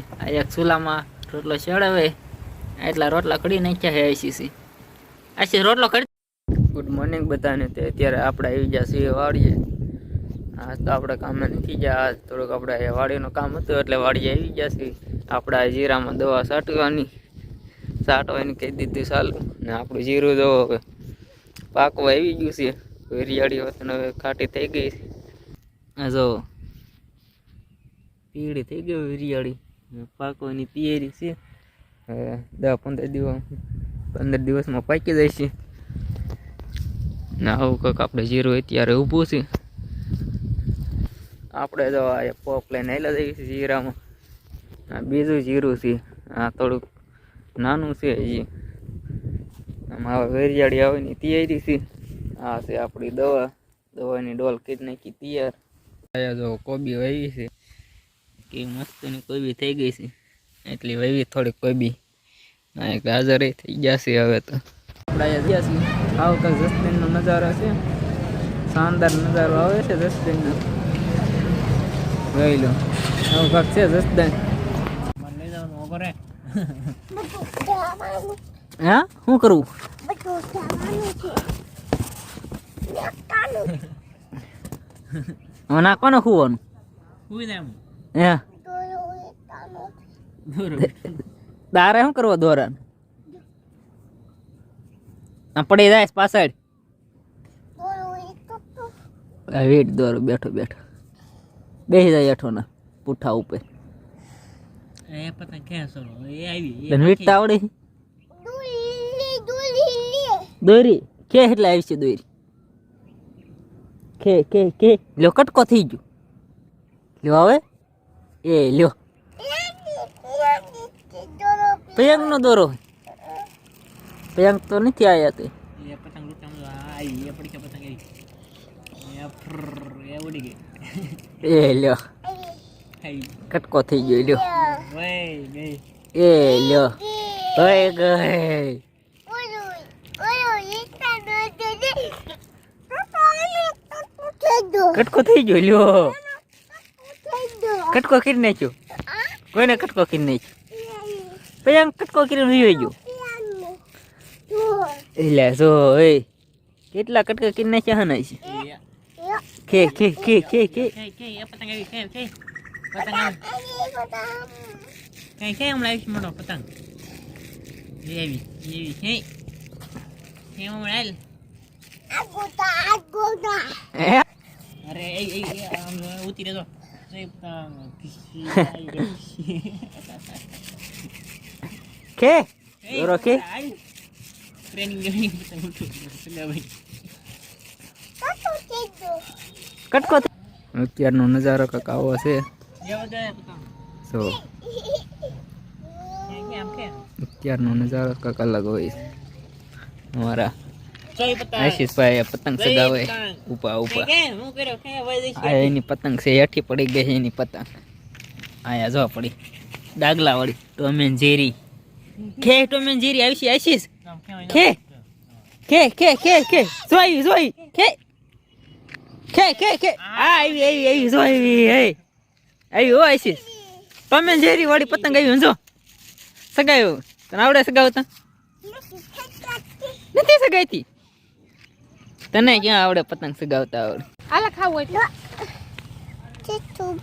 આ એક ચૂલામાં રોટલો ચડાવે એટલા રોટલા કડી નાખ્યા હે આઈસીસી આઈસી રોટલો કરી ગુડ મોર્નિંગ બધાને, તે અત્યારે આપણે આવી ગયા છીએ વાડીએ. આજ તો આપણે કામે નથી ગયા આજ થોડુંક આપણે વાડીનું કામ હતું એટલે વાડીએ આવી ગયા છીએ. આપણે જીરામાં દવા છાંટવાની સાટવાની કહી દીધું સારું ને આપણું જીરું હવે પાકવા આવી ગયું છે. હરિયાળી વતન હવે ખાટી થઈ ગઈ છે. જો, પીળી થઈ ગઈ વિરિયાળી. પાકવાની તૈયારી છે. દસ પંદર દિવસ, પંદર દિવસમાં પાકી જાય છે ને આવું કંઈક આપણે જીરું અત્યારે ઊભું છે. આપણે તો આ પોપ લઈને આવેલા જઈએ છીએ જીરામાં. આ બીજું જીરું છે. આ થોડુંક નાનું છે હજી. આમાં હવે વેરિયાળી આવવાની તૈયારી છે. આ છે આપણી દવા. દવાની ડોલ કીટ નાખી તૈયાર. જો કોબી વાવી છે. કે મસ્તની કોબી થઈ ગઈ છે. એટલી વાવી થોડીક કોબી ના હાજર થઈ ગયા છે હવે તો. આપણે ગયા છીએ. કંઈક જસદીનનો નજારો છે. શાનદાર નજારો આવે છે જસદીનનો જોઈ લો. આવું કાંક છે જસદન હા? શું કરવું? નાખવાનું ખુવાનું હે દારે શું કરવો દોરા પડી જાય પાછળ. વેટ દોરો બેઠો બેઠો. બેસી જાય હેઠો ના પુઠ્ઠા ઉપર. તને વીટતા આવડે દોરી. કે એટલે આવી છે દોરી? કે કે કે? લો કટકો થઈ ગયો. લ્યો હવે એ લ્યો. પયંગ નો દોરો. પયંગ તો નથી આયા તે. એ લ્યો. કટકો થઈ ગયો લ્યો. એ લ્યો. હોય ગઈ. કટકો થઈ ગયો લ્યો. કટકો કરી નાખ્યો. કોઈને કટકો કરી નાખ્યો? પયંગ કટકો કરીને વિયો ગયો. એટલે જો એ કેટલા કટકા કરી નાખ્યા હના છે કે કે કે કે કે હે? કે દોરો કે કટકો થઈ- અત્યારનો નજારો કાંક આવો છે જો અત્યારનો નજારો કાંક અલગ હોય છે અમારા આશીષભાઈ આ પતંગ સગાવે ઉપા ઉપા આ એની પતંગ છે હેઠી પડી ગઈ છે એની પતંગ આયા જો પડી ડાગલા વાળી ટોમ એન્ડ જેરી ખે ટોમ એન્ડ જેરી આવી છે આશીષ ખે ખે ખે ખે ખે જોઈ જોઈ ખે ખે ખે ખે આ આવી આવી આવી જો આવી હે આવી હો આશીષ ટોમ એન્ડ જેરી વાળી પતંગ આવી જો સગાયો તને આવડે સગાવતા નથી સગાઈતી તને ક્યાં આવડે પતંગ સગાવતા આવડે આલા ખાવું એટલે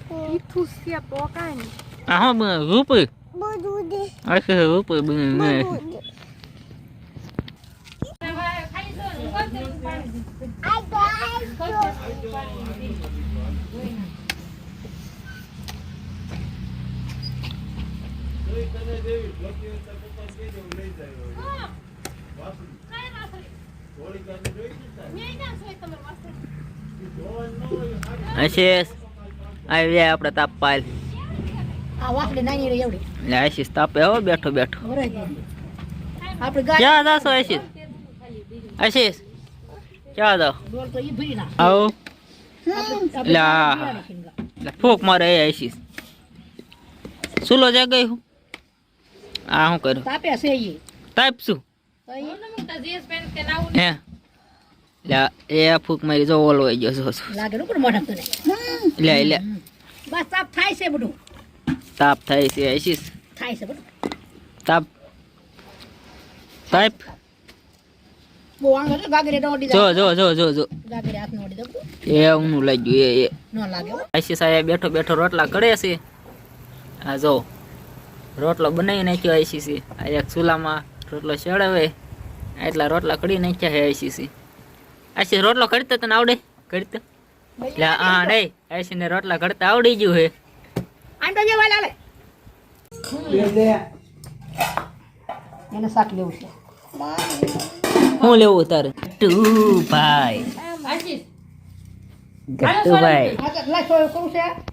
મીઠું છે પોકાય આ હા બ- રૂપ આખે રૂપ બ- આશીષ આવી જાય આપણે તાપ પાલ આશીષ તાપે હો બેઠો બેઠો. ક્યાં જાશો આશીષ? આશીષ ક્યાં જાઓ? આવો. ફૂક મારે એ આશીષ. સુલો જા ગઈ હું? આ શું કર્યું તાપે શું એ આ ફૂક મારી જો ઓલો આવી ગયો. લાગે નું પણ તને? લે લે. બસ તાપ થાય છે બધું. તાપ થાય છે આશીષ થાય છે બધું. તાપ. તાપ. વાંધો નહીં ગાગરે ઓડી જો જો જો જો જો. ગાગરે હાથ ન ઓડી દઉં એ ઊનું લાગ્યું એ એ. ન લાગે. આશીષ આયા બેઠો બેઠો રોટલા કરે છે. આ જો રોટલો બનાવી નાખ્યો આશીષે આ એક ચૂલામાં રોટલો ચડાવે એટલા રોટલા કરી નાખ્યા હે આઈસીસી આઈસી રોટલો કરતા તને આવડે? કરતા? એટલે હા રે આઈસી ને રોટલા કરતા આવડી ગયું હે આંટો જે વાલા લે એને શાક લેવું છે. હું લેવું તારે? ટુ ભાઈ ગટ્ટુભાઈ. તો કરું છે.